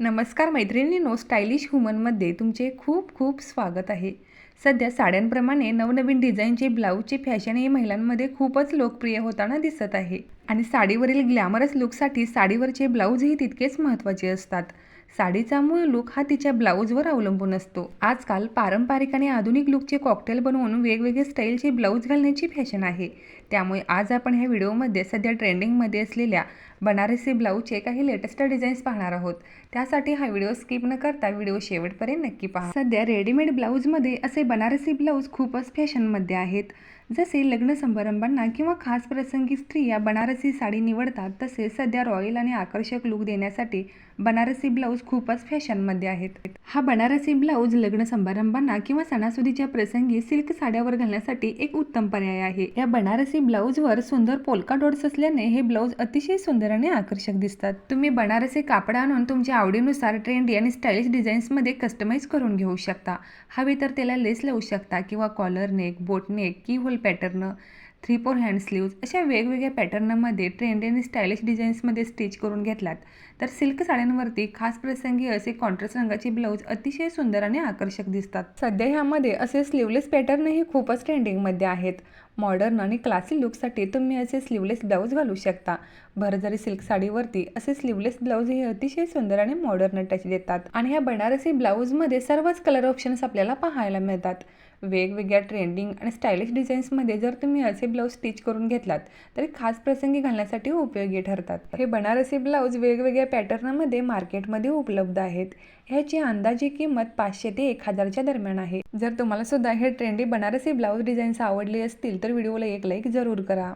नमस्कार मैत्रिणींनो स्टायलिश हुमनमध्ये तुमचे खूप खूप स्वागत आहे. सध्या साड्यांप्रमाणे नवनवीन डिझाईनचे ब्लाऊजचे फॅशन हे महिलांमध्ये खूपच लोकप्रिय होताना दिसत आहे. आणि साडीवरील ग्लॅमरस लुकसाठी साडीवरचे ब्लाऊजही तितकेच महत्त्वाचे असतात. साडीचा मूळ लुक हा तिच्या ब्लाऊजवर अवलंबून असतो. आजकाल पारंपरिक आणि आधुनिक लुकचे कॉकटेल बनवून वेगवेगळे स्टाईलचे ब्लाऊज घालण्याची फॅशन आहे. त्यामुळे आज आपण ह्या व्हिडिओमध्ये सध्या ट्रेंडिंगमध्ये असलेल्या बनारसी ब्लाऊजचे काही लेटेस्ट डिझाईन्स पाहणार आहोत. त्यासाठी हा व्हिडिओ स्किप न करता व्हिडिओ शेवटपर्यंत नक्की पहा. सध्या रेडीमेड ब्लाऊजमध्ये असे बनारसी ब्लाऊज खूपच फॅशनमध्ये आहेत. जसे लग्न समारंभांना किंवा खास प्रसंगी स्त्रिया बनारसी साडी निवडतात तसे सध्या रॉयल आणि आकर्षक लुक देण्यासाठी बनारसी ब्लाऊज ब्लाऊज खूपच फॅशनमध्ये आहेत. हा बनारसी ब्लाऊज लग्न समारंभांना किंवा सणासुदीच्या प्रसंगी सिल्क साड्यावर घालण्यासाठी एक उत्तम पर्याय आहे. या बनारसी ब्लाऊजवर सुंदर पोलका डॉट्स असल्याने हे ब्लाऊज अतिशय सुंदर आणि आकर्षक दिसतात. तुम्ही बनारसी कापड आणून तुमच्या आवडीनुसार ट्रेंडी आणि स्टाईलिश डिझाईन्समध्ये कस्टमाइज करून घेऊ शकता. हवे तर त्याला लेस लावू शकता किंवा collar neck boat neck keyhole pattern. Three four hand sleeves अशा वेगवेगळ्या पॅटर्नमध्ये ट्रेंड आणि स्टायलिश डिझाईन्समध्ये स्टिच करून घेतलात. तर सिल्क साड्यांवरती खास प्रसंगी असे कॉन्ट्रास्ट रंगाचे ब्लाऊज अतिशय सुंदर आणि आकर्षक दिसतात. सध्या ह्यामध्ये असे स्लीवलेस पॅटर्नही खूपच ट्रेंडिंगमध्ये आहेत. मॉडर्न आणि क्लासी लुकसाठी तुम्ही असे स्लीवलेस ब्लाऊज घालू शकता. भरजरी सिल्क साडीवरती असे स्लीवलेस ब्लाऊज हे अतिशय सुंदर आणि मॉडर्न टच देतात आणि ह्या बनारसी ब्लाऊजमध्ये सर्वच कलर ऑप्शन्स आपल्याला पाहायला मिळतात. वेगवेगळ्या ट्रेंडिंग आणि स्टायलिश डिझाईन्समध्ये जर तुम्ही असे ब्लाऊज स्टिच करून घेतलात तरी खास प्रसंगी घालण्यासाठी उपयोगी ठरतात. हे बनारसी ब्लाऊज वेगवेगळ्या पॅटर्नमध्ये मार्केटमध्ये उपलब्ध आहेत. ह्याची अंदाजी किंमत पाचशे ते एक हजारच्या दरम्यान आहे. जर तुम्हाला सुद्धा हे ट्रेंडी बनारसी ब्लाऊज डिझाईन्स आवडले असतील तर व्हिडिओला एक लाईक जरूर करा.